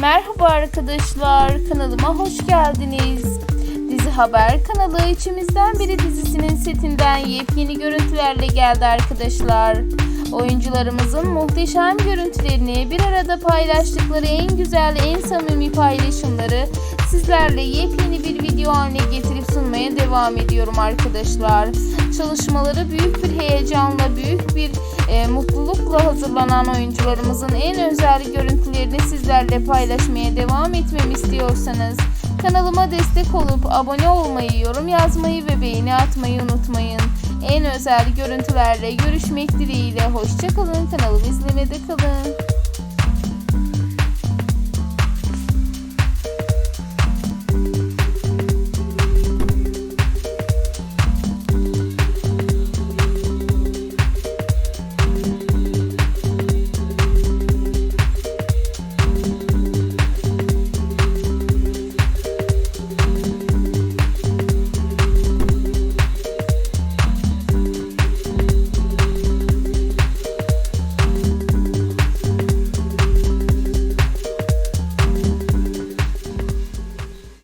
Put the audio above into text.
Merhaba arkadaşlar, kanalıma hoş geldiniz. Dizi Haber kanalı içimizden biri dizisinin setinden yepyeni görüntülerle geldi arkadaşlar. Oyuncularımızın muhteşem görüntülerini bir arada paylaştıkları en güzel, en samimi paylaşımları sizlerle yepyeni bir video haline getirip sunmaya devam ediyorum arkadaşlar. Çalışmaları büyük bir heyecanla, büyük bir e, mutlulukla hazırlanan oyuncularımızın en özel görüntülerini sizlerle paylaşmaya devam etmemi istiyorsanız kanalıma destek olup abone olmayı, yorum yazmayı ve beğeni atmayı unutmayın. En özel görüntülerle görüşmek dileğiyle hoşçakalın kanalımı izlemede kalın.